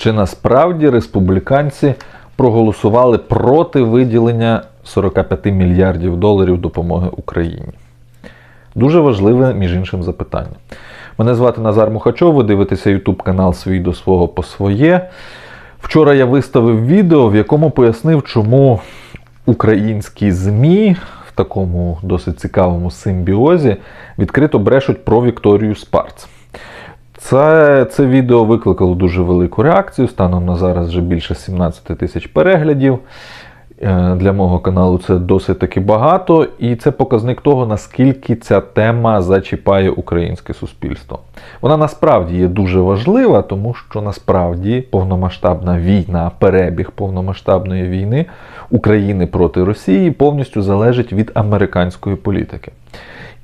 Чи насправді республіканці проголосували проти виділення 45 мільярдів доларів допомоги Україні? Дуже важливе, між іншим, запитання. Мене звати Назар Мухачов, ви дивитеся YouTube канал Свій до свого по своє. Вчора я виставив відео, в якому пояснив, чому українські ЗМІ в такому досить цікавому симбіозі відкрито брешуть про Вікторію Спарц. Це, це відео викликало дуже велику реакцію. Станом на зараз вже більше 17 тисяч переглядів. Е, Для мого каналу це досить таки багато, і це показник того, наскільки ця тема зачіпає українське суспільство. Вона насправді є дуже важлива, тому що насправді повномасштабна війна, перебіг повномасштабної війни України проти Росії повністю залежить від американської політики.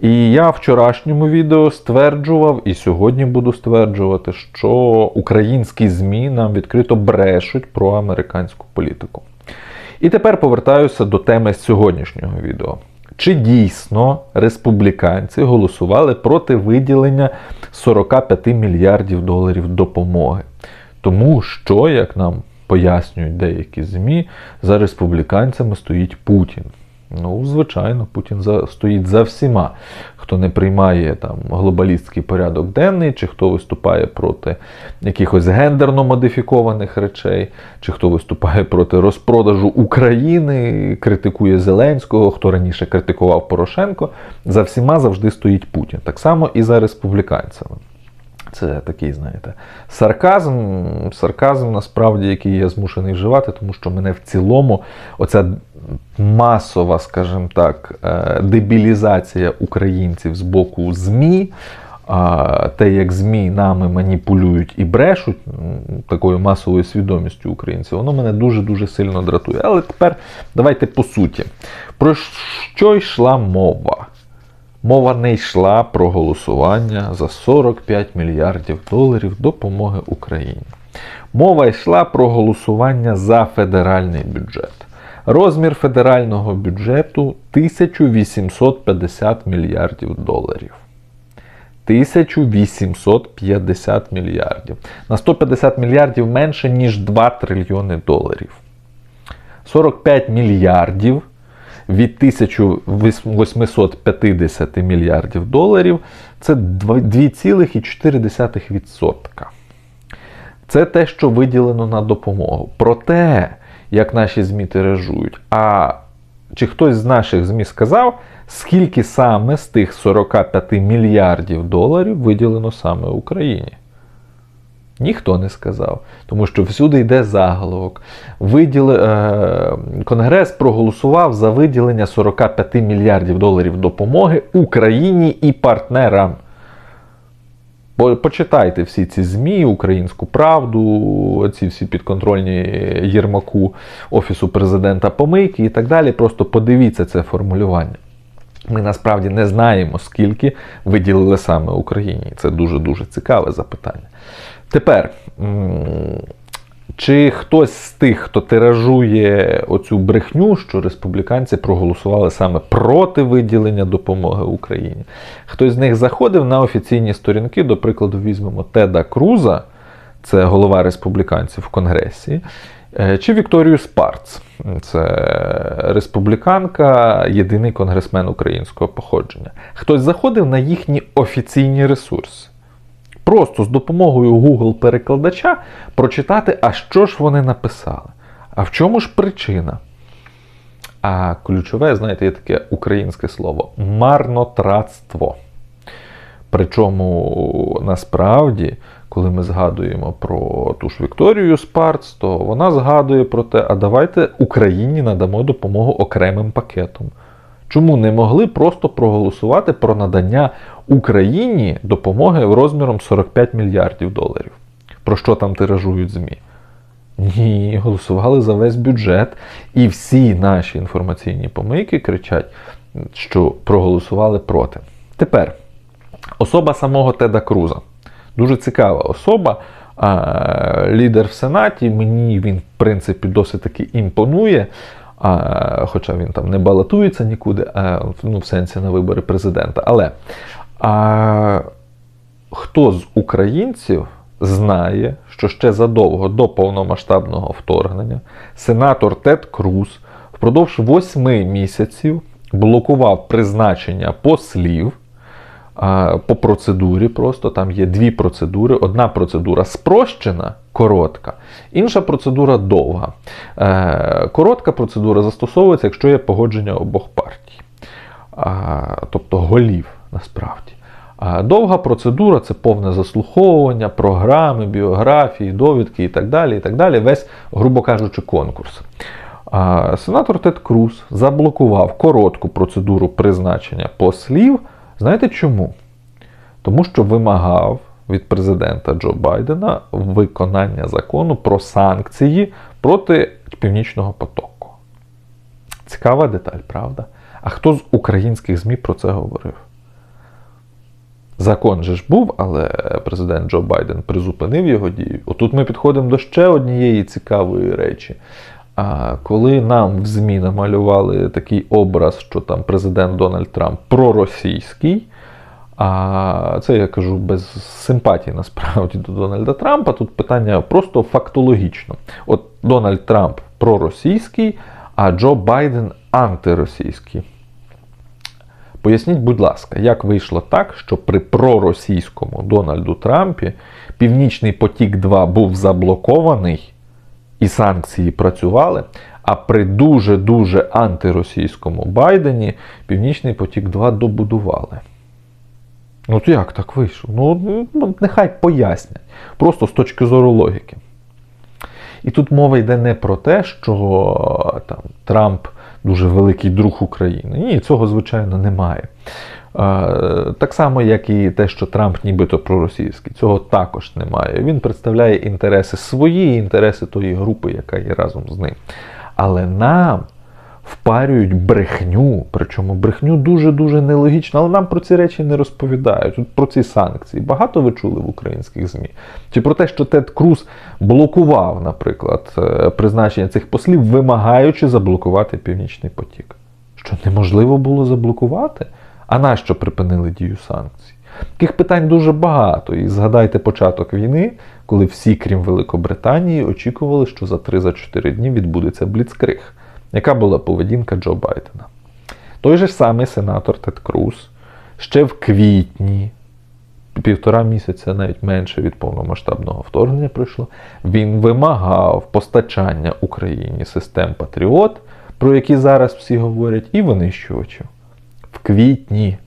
І я в вчорашньому відео стверджував, і сьогодні буду стверджувати, що українські ЗМІ нам відкрито брешуть про американську політику. І тепер повертаюся до теми сьогоднішнього відео. Чи дійсно республіканці голосували проти виділення 45 мільярдів доларів допомоги? Тому що, як нам пояснюють деякі ЗМІ, за республіканцями стоїть Путін. Ну, звичайно, Путін за, стоїть за всіма, хто не приймає там глобалістський порядок денний, чи хто виступає проти якихось гендерно модифікованих речей, чи хто виступає проти розпродажу України, критикує Зеленського, хто раніше критикував Порошенко. За всіма завжди стоїть Путін. Так само і за республіканцями. Це такий, знаєте, сарказм, сарказм, насправді, який я змушений вживати, тому що мене в цілому оця масова, скажімо так, е, дебілізація українців з боку ЗМІ, те, як ЗМІ нами маніпулюють і брешуть такою масовою свідомістю українців, воно мене дуже-дуже сильно дратує. Але тепер давайте по суті. Про що йшла мова? Мова не йшла про голосування за 45 мільярдів доларів допомоги Україні. Мова йшла про голосування за федеральний бюджет. Розмір федерального бюджету 1850 мільярдів доларів. 1850 мільярдів. На 150 мільярдів менше, ніж 2 трильйони доларів. 45 мільярдів від 1850 мільярдів доларів це 2,4%. Це те, що виділено на допомогу. Проте, як наші ЗМІ тиражують, а чи хтось з наших ЗМІ сказав, скільки саме з тих 45 мільярдів доларів виділено саме Україні? Ніхто не сказав, тому що всюди йде заголовок. Виділи, е, Конгрес проголосував за виділення 45 мільярдів доларів допомоги Україні і партнерам. Бо почитайте всі ці ЗМІ, Українську правду, ці всі підконтрольні Єрмаку Офісу президента Помийки і так далі. Просто подивіться це формулювання. Ми насправді не знаємо, скільки виділили саме Україні. Це дуже-дуже цікаве запитання. Тепер, чи хтось з тих, хто тиражує оцю брехню, що республіканці проголосували саме проти виділення допомоги Україні, хтось з них заходив на офіційні сторінки, до прикладу, візьмемо Теда Круза, це голова республіканців в Конгресі, е, чи Вікторію Спарц, це республіканка, єдиний конгресмен українського походження. Хтось заходив на їхні офіційні ресурси. Просто з допомогою Google-перекладача прочитати, а що ж вони написали. А в чому ж причина? А ключове, знаєте, є таке українське слово марнотратство. Причому насправді, коли ми згадуємо про ту ж Вікторію Спарц, то вона згадує про те, а давайте Україні надамо допомогу окремим пакетом. Чому не могли просто проголосувати про надання Україні допомоги розміром 45 мільярдів доларів? Про що там тиражують ЗМІ? Ні, голосували за весь бюджет, і всі наші інформаційні помийки кричать, що проголосували проти. Тепер особа самого Теда Круза. Дуже цікава особа, лідер в Сенаті. Мені він, в принципі, досить таки імпонує. А, Хоча він там не балотується нікуди, а, ну, в сенсі на вибори президента. Але а, хто з українців знає, що ще задовго до повномасштабного вторгнення сенатор Тед Круз впродовж восьми місяців блокував призначення послів по процедурі. Просто там є дві процедури. Одна процедура спрощена, коротка, інша процедура довга. Е, коротка процедура застосовується, якщо є погодження обох партій, тобто голів насправді. Довга процедура це повне заслуховування, програми, біографії, довідки і так далі. і так далі. Весь, грубо кажучи, конкурс. Сенатор Тед Круз заблокував коротку процедуру призначення послів. Знаєте чому? Тому що вимагав від президента Джо Байдена виконання закону про санкції проти Північного потоку. Цікава деталь, правда? А хто з українських ЗМІ про це говорив? Закон же ж був, але президент Джо Байден призупинив його дію. Отут ми підходимо до ще однієї цікавої речі. А коли нам в ЗМІ намалювали такий образ, що там президент Дональд Трамп проросійський, а це я кажу без симпатії насправді до Дональда Трампа. Тут питання просто фактологічно. От Дональд Трамп проросійський, а Джо Байден антиросійський. Поясніть, будь ласка, як вийшло так, що при проросійському Дональду Трампі Північний потік 2 був заблокований і санкції працювали, а при дуже-дуже антиросійському Байдені Північний потік 2 добудували. Ну, то як так вийшло? Ну, ну, нехай пояснять. Просто з точки зору логіки. І тут мова йде не про те, що там Трамп дуже великий друг України. Ні, цього, звичайно, немає. Так само, як і те, що Трамп нібито проросійський, цього також немає. Він представляє інтереси свої, інтереси тої групи, яка є разом з ним. Але нам впарюють брехню, причому брехню дуже-дуже нелогічно, але нам про ці речі не розповідають. Про ці санкції. Багато ви чули в українських ЗМІ. Чи про те, що Тед Круз блокував, наприклад, е, призначення цих послів, вимагаючи заблокувати Північний потік? Що неможливо було заблокувати? А нащо припинили дію санкцій? Таких питань дуже багато. І згадайте початок війни, коли всі, крім Великобританії, очікували, що за 3-4 дні відбудеться бліцкриг. Яка була поведінка Джо Байдена? Той же самий сенатор Тед Круз ще в квітні, півтора місяця, навіть менше від повномасштабного вторгнення пройшло, він вимагав постачання Україні систем Патріот, про які зараз всі говорять, і винищувачів. В квітні.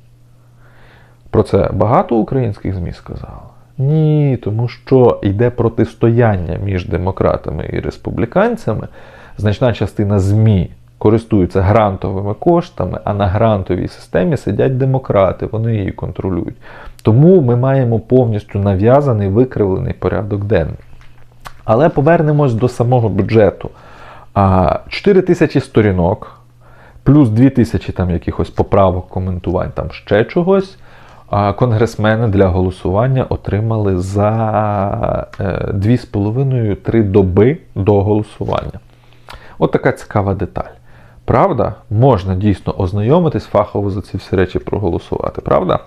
Про це багато українських ЗМІ сказало? Ні, тому що йде протистояння між демократами і республіканцями значна частина ЗМІ користуються грантовими коштами, а на грантовій системі сидять демократи, вони її контролюють. Тому ми маємо повністю нав'язаний викривлений порядок денний. Але повернемось до самого бюджету. 4 тисячі сторінок, плюс 2 тисячі там якихось поправок, коментувань, там ще чогось. Конгресмени для голосування отримали за 2,5-3 е, доби до голосування. От така цікава деталь. Правда? Можна дійсно ознайомитись, фахово за ці всі речі проголосувати, правда?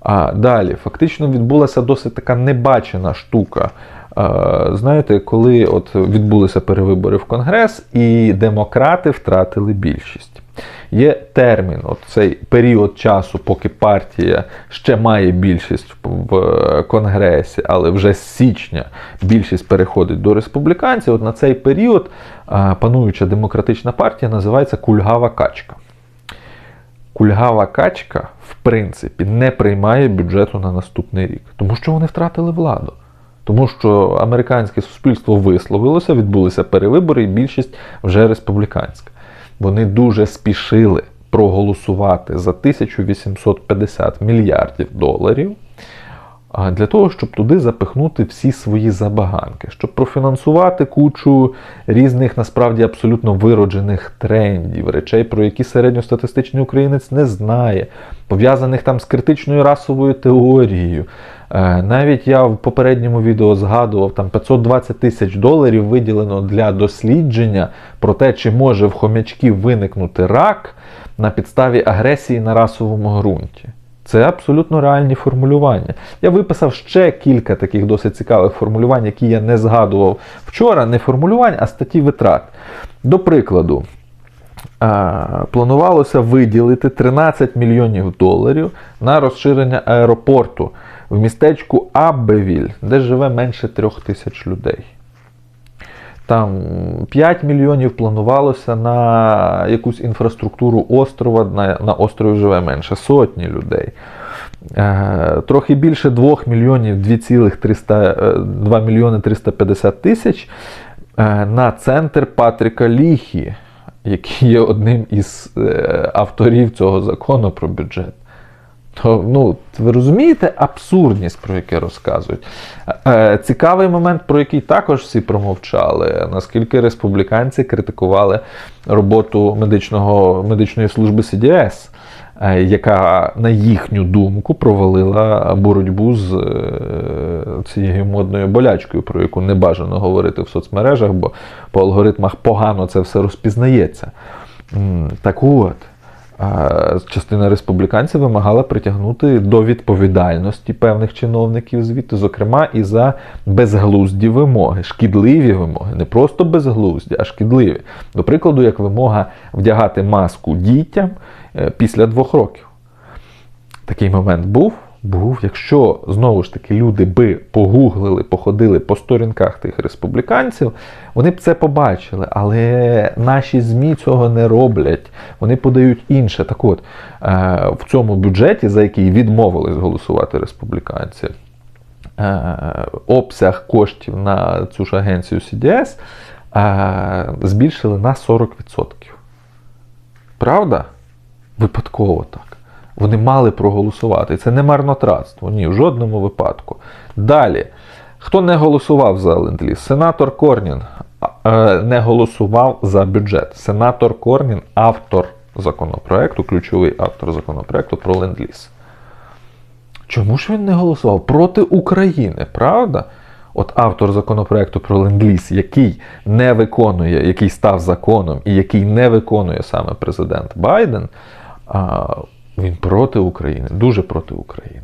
А далі, фактично відбулася досить така небачена штука. Знаєте, коли от відбулися перевибори в Конгрес, і демократи втратили більшість. Є термін, от цей період часу, поки партія ще має більшість в Конгресі, але вже з січня більшість переходить до республіканців. От на цей період пануюча демократична партія називається Кульгава Качка. Кульгава качка, в принципі, не приймає бюджету на наступний рік, тому що вони втратили владу. Тому що американське суспільство висловилося, відбулися перевибори, і більшість вже республіканська. Вони дуже спішили проголосувати за 1850 мільярдів доларів для того, щоб туди запихнути всі свої забаганки, щоб профінансувати кучу різних насправді абсолютно вироджених трендів, речей, про які середньостатистичний українець не знає, пов'язаних там з критичною расовою теорією. Е, навіть я в попередньому відео згадував там 520 тисяч доларів виділено для дослідження про те, чи може в хомячків виникнути рак на підставі агресії на расовому ґрунті. Це абсолютно реальні формулювання. Я виписав ще кілька таких досить цікавих формулювань, які я не згадував вчора. Не формулювань, а статті витрат. До прикладу, планувалося виділити 13 мільйонів доларів на розширення аеропорту в містечку Аббевіль, де живе менше трьох тисяч людей. Там 5 мільйонів планувалося на якусь інфраструктуру острова. На, на острові живе менше сотні людей. Е, трохи більше 2 мільйонів 2,300, е, 2 мільйони 350 тисяч е, на центр Патріка Ліхі, який є одним із е, авторів цього закону про бюджет. То, ну, ви розумієте абсурдність, про яке розказують. Е, Цікавий момент, про який також всі промовчали, наскільки республіканці критикували роботу медичного, медичної служби CDS, е, яка, на їхню думку, провалила боротьбу з е, цією модною болячкою, про яку не бажано говорити в соцмережах, бо по алгоритмах погано це все розпізнається. Так от. Частина республіканців вимагала притягнути до відповідальності певних чиновників звідти, зокрема і за безглузді вимоги, шкідливі вимоги, не просто безглузді, а шкідливі. До прикладу, як вимога вдягати маску дітям е, після двох років. Такий момент був. Був, якщо знову ж таки люди би погуглили, походили по сторінках тих республіканців, вони б це побачили. Але наші ЗМІ цього не роблять. Вони подають інше. Так от, е, в цьому бюджеті, за який відмовились голосувати республіканці, е, обсяг коштів на цю ж агенцію CDS е, збільшили на 40%. Правда? Випадково так. Вони мали проголосувати. Це не марнотратство. Ні, в жодному випадку. Далі. Хто не голосував за ленд-ліз? Сенатор Корнін е, не голосував за бюджет. Сенатор Корнін автор законопроекту, ключовий автор законопроекту про ленд-ліз. Чому ж він не голосував? Проти України, правда? От автор законопроекту про ленд-ліз, який не виконує, який став законом і який не виконує саме президент Байден, він проти України, дуже проти України.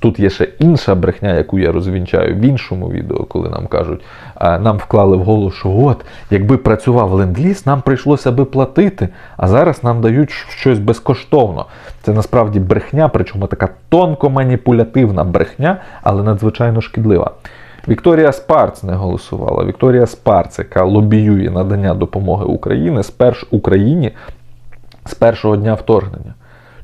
Тут є ще інша брехня, яку я розвінчаю в іншому відео, коли нам кажуть, нам вклали в голову, що от, якби працював ленд-ліз, нам прийшлося би платити, а зараз нам дають щось безкоштовно. Це насправді брехня, причому така тонко маніпулятивна брехня, але надзвичайно шкідлива. Вікторія Спарц не голосувала. Вікторія Спарц, яка лобіює надання допомоги Україні, сперш Україні з першого дня вторгнення.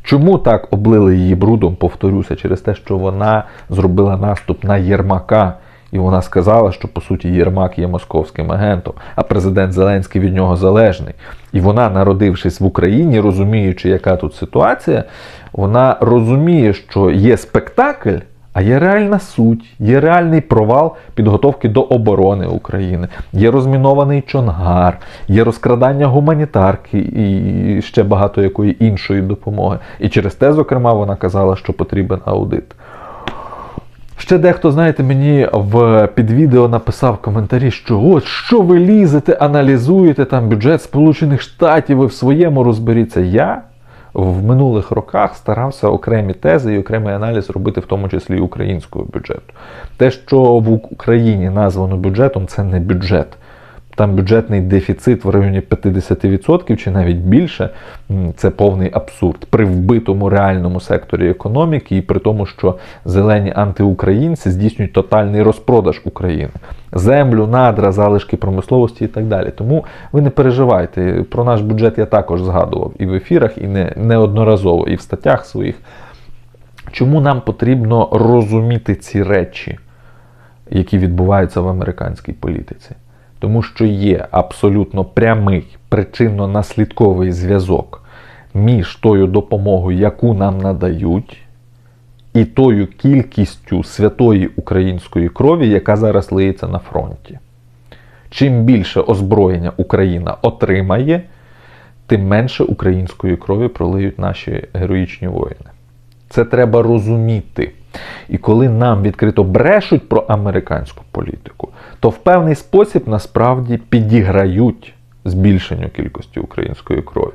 Чому так облили її брудом, повторюся, через те, що вона зробила наступ на Єрмака, і вона сказала, що по суті Єрмак є московським агентом, а президент Зеленський від нього залежний. І вона, народившись в Україні, розуміючи, яка тут ситуація, вона розуміє, що є спектакль. А є реальна суть, є реальний провал підготовки до оборони України, є розмінований Чонгар, є розкрадання гуманітарки і ще багато якої іншої допомоги. І через те, зокрема, вона казала, що потрібен аудит. Ще дехто, знаєте, мені в під відео написав коментарі, що от що ви лізете, аналізуєте там бюджет Сполучених Штатів, ви в своєму розберіться. Я в минулих роках старався окремі тези і окремий аналіз робити, в тому числі і українського бюджету. Те, що в Україні названо бюджетом, це не бюджет. Там бюджетний дефіцит в районі 50% чи навіть більше це повний абсурд при вбитому реальному секторі економіки, і при тому, що зелені антиукраїнці здійснюють тотальний розпродаж України, землю, надра, залишки промисловості і так далі. Тому ви не переживайте. Про наш бюджет я також згадував і в ефірах, і не неодноразово, і в статтях своїх. Чому нам потрібно розуміти ці речі, які відбуваються в американській політиці? Тому що є абсолютно прямий причинно-наслідковий зв'язок між тою допомогою, яку нам надають, і тою кількістю святої української крові, яка зараз лиється на фронті. Чим більше озброєння Україна отримає, тим менше української крові пролиють наші героїчні воїни. Це треба розуміти. І коли нам відкрито брешуть про американську політику, то в певний спосіб насправді підіграють збільшенню кількості української крові.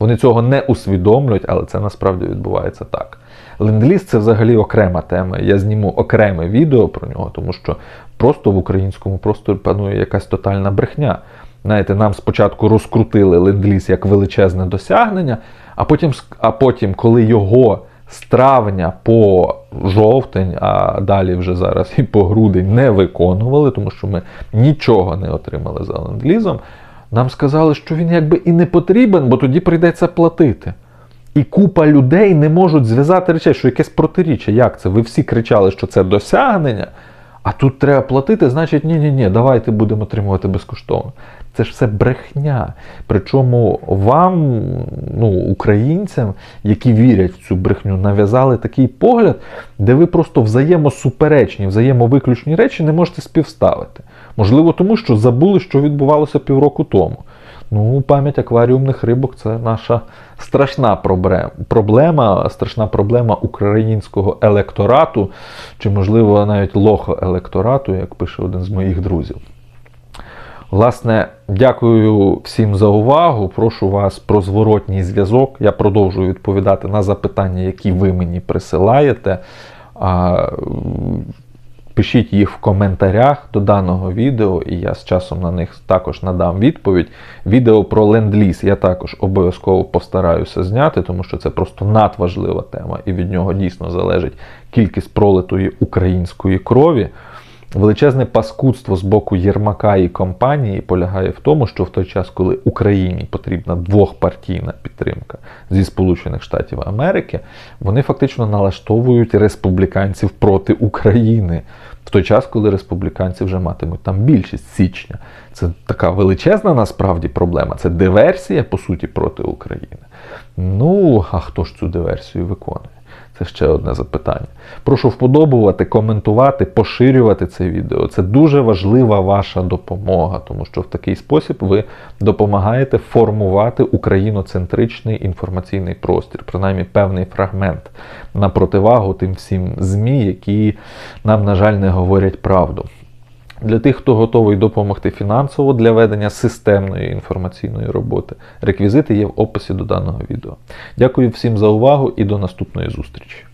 Вони цього не усвідомлюють, але це насправді відбувається так. Ленд-ліз це взагалі окрема тема. Я зніму окреме відео про нього, тому що просто в українському просторі панує якась тотальна брехня. Знаєте, нам спочатку розкрутили ленд-ліз як величезне досягнення, а потім, а потім, коли його з травня по жовтень, а далі вже зараз і по грудень не виконували, тому що ми нічого не отримали за ленд-лізом, нам сказали, що він якби і не потрібен, бо тоді прийдеться платити. І купа людей не можуть зв'язати речей, що якесь протиріччя. Як це? Ви всі кричали, що це досягнення, а тут треба платити, значить, ні-ні ні, давайте будемо отримувати безкоштовно. Це ж все брехня. Причому вам, ну, українцям, які вірять в цю брехню, нав'язали такий погляд, де ви просто взаємосуперечні, взаємовиключні речі не можете співставити. Можливо, тому що забули, що відбувалося півроку тому. Ну, пам'ять акваріумних рибок це наша страшна проблема, страшна проблема українського електорату, чи, можливо, навіть лохо-електорату, як пише один з моїх друзів. Власне, дякую всім за увагу. Прошу вас про зворотній зв'язок. Я продовжую відповідати на запитання, які ви мені присилаєте. Пишіть їх в коментарях до даного відео, і я з часом на них також надам відповідь. Відео про ленд-ліз я також обов'язково постараюся зняти, тому що це просто надважлива тема, і від нього дійсно залежить кількість пролитої української крові. Величезне паскудство з боку Єрмака і компанії полягає в тому, що в той час, коли Україні потрібна двохпартійна підтримка зі Сполучених Штатів Америки, вони фактично налаштовують республіканців проти України. В той час, коли республіканці вже матимуть там більшість січня. Це така величезна насправді проблема. Це диверсія, по суті, проти України. Ну, а хто ж цю диверсію виконує? Це ще одне запитання. Прошу вподобувати, коментувати, поширювати це відео. Це дуже важлива ваша допомога, тому що в такий спосіб ви допомагаєте формувати україноцентричний інформаційний простір, принаймні певний фрагмент на противагу тим всім ЗМІ, які нам, на жаль, не говорять правду. Для тих, хто готовий допомогти фінансово для ведення системної інформаційної роботи, реквізити є в описі до даного відео. Дякую всім за увагу і до наступної зустрічі.